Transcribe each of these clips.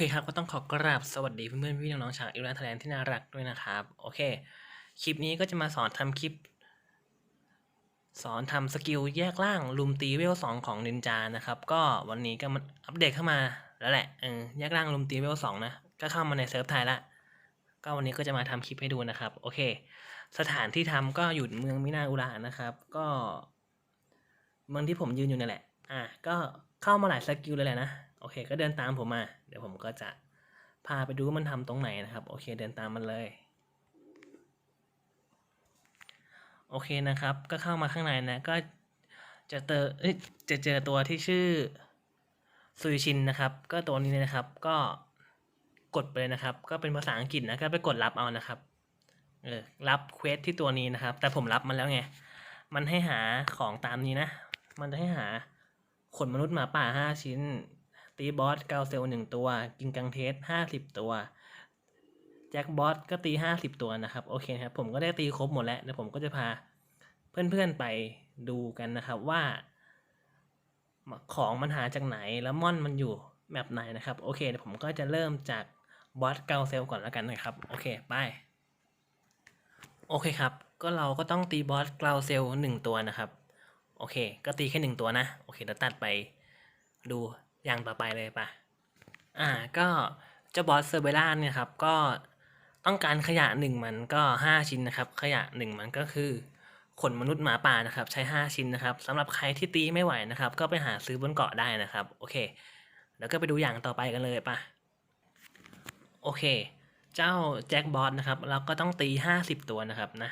เคครับก็ต้องขอกราบสวัสดีเพื่อนๆพี่น้องๆชาวอิรันทแลนด์ที่น่ารักด้วยนะครับ โอเค คลิปนี้ก็จะมาสอนทำคลิป สอนทำสกิลแยกล่างลุมตีเวลสองของนินจานะครับ ก็วันนี้ก็มันอัปเดตเข้ามาแล้วแหละเออแยกล่างลุมตีเวลสองนะก็เข้ามาในเซิร์ฟไทยละก็วันนี้ก็จะมาทำคลิปให้ดูนะครับ โอเค สถานที่ทำก็อยู่เมืองมินาอุระนะครับ ก็ เมืองที่ผมยืนอยู่นั่แหละ อะก็เข้ามาหลายสกิลเลยแหละนะ โอเค ก็เดินตามผมมา เดี๋ยวผมก็จะพาไปดูว่ามันทำตรงไหนนะครับ โอเค เดินตามมันเลย โอเคนะครับ ก็เข้ามาข้างในนะ ก็จะเจอเอ้ยจะเจอตัวที่ชื่อซุยชินนะครับ ก็ตัวนี้นะครับ ก็กดไปเลยนะครับ ก็เป็นภาษาอังกฤษนะ ก็ไปกดรับเอานะครับ เออ รับเควสที่ตัวนี้นะครับ แต่ผมรับมันแล้วไง มันให้หาของตามนี้นะ มันจะให้หาขนมนุษย์หมาป่าห้าชิ้น ตีบอสเกาเซลหนึ่งตัว กินกังเทสห้าสิบตัวแจ็คบอสก็ตีห้าสิบตัวนะครับ โอเคครับ ผมก็ได้ตีครบหมดแล้วเดี๋ยวผมก็จะพาเพื่อนๆไปดูกันนะครับว่าของมันหาจากไหนแล้วม่อนมันอยู่แบบไหนนะครับ โอเคเดี๋ยวผมก็จะเริ่มจากบอสเกาเซลก่อนแล้วกันนะครับ โอเคไปโอเคครับ ก็เราก็ต้องตีบอสเกาเซลหนึ่งตัวนะครับ โอเค ก็ตีแค่หนึ่งตัวนะ โอเคเดี๋ยวตัดไปดู อย่างต่อไปเลยปะอ่าก็เจ้าบอสเซอร์เบล่าเนี่ยครับก็ต้องการขยะหนึ่งมันก็ห้าชิ้นนะครับ ขยะหนึ่งมันก็คือขนมนุษย์หมาป่านะครับ ใช้ห้าชิ้นนะครับสำหรับใครที่ตีไม่ไหวนะครับ ก็ไปหาซื้อบนเกาะได้นะครับ โอเค แล้วก็ไปดูอย่างต่อไปกันเลยปะโอเค เจ้าแจ็คบอสนะครับ เราก็ต้องตีห้าสิบตัวนะครับนะ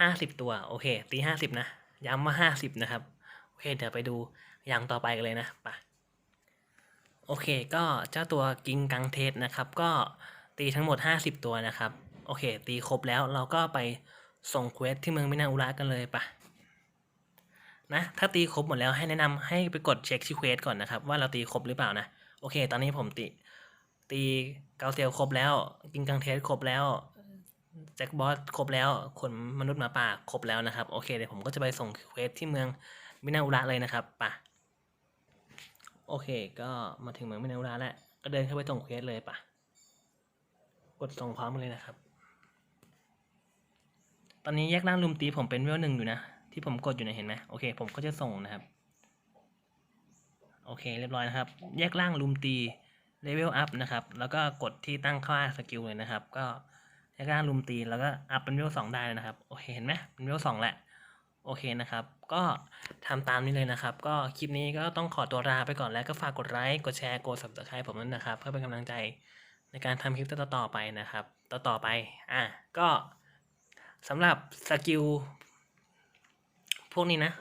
ห้าสิบตัว โอเค ตีห้าสิบนะ ย้ำว่าห้าสิบนะครับ โอเค เดี๋ยวไปดูอย่างต่อไปกันเลยนะไป โอเคก็เจ้าตัวกิงกังเทสนะครับ ก็ตีทั้งหมดห้าสิบตัวนะครับ โอเค ตีครบแล้วเราก็ไปส่งเควสที่เมืองมินาอุระกันเลยปะนะถ้าตีครบหมดแล้วให้แนะนำให้ไปกดเช็คที่เควสก่อนนะครับ ว่าเราตีครบหรือเปล่านะโอเค ตอนนี้ผมตีตีเกาเซลครบแล้ว กิงกังเทสครบแล้วแจ็คบอสครบแล้วขนมนุษย์หมาป่าครบแล้วนะครับ โอเคเดี๋ยวผมก็จะไปส่งเควสที่เมืองมินาอุระเลยนะครับป่ะ โอเค ก็มาถึงเมืองมินาอุระแล้ว ก็เดินเข้าไปส่งเควสเลยปะกดส่งพร้อมกันเลยนะครับ ตอนนี้แยกล่างลุมตีผมเป็นเวลหนึ่งอยู่นะ ที่ผมกดอยู่นะเห็นไหมโอเค ผมก็จะส่งนะครับ โอเค เรียบร้อยนะครับ แยกล่างลุมตีเลเวลอัพนะครับ แล้วก็กดที่ตั้งค่าสกิลเลยนะครับ ก็แยกล่างลุมตีแล้วก็อัพเป็นเวลสองได้เลยนะครับ โอเค เห็นไหมเป็นเวลสองแหละ โอเคนะครับ ก็ทำตามนี้เลยนะครับ ก็คลิปนี้ก็ต้องขอตัวลาไปก่อนแล้วก็ฝากกดไลค์กดแชร์กด subscribe ผมด้วยนะครับ เพื่อเป็นกำลังใจในการทำคลิปต่อๆไปนะครับ ต่อๆไปอะก็สำหรับสกิลพวกนี้นะ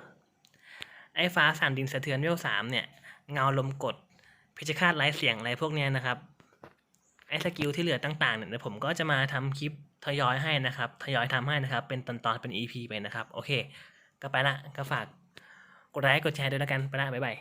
ไอ้ฟ้าสามดินสะเทือนเวลสามเนี่ยเงาลมกดเพชฌฆาตไร้เสียงอะไรพวกเนี้ยนะครับไอ้สกิลที่เหลือต่างๆเนี่ยเดี๋ยวผมก็จะมาทำคลิปทยอยให้นะครับ ทยอยทำให้นะครับ เป็นตอนๆ เป็น EP ไปนะครับ โอเค ก็ไปละก็ฝากกดไลค์กดแชร์ด้วยแล้วกันไปละบ๊ายบาย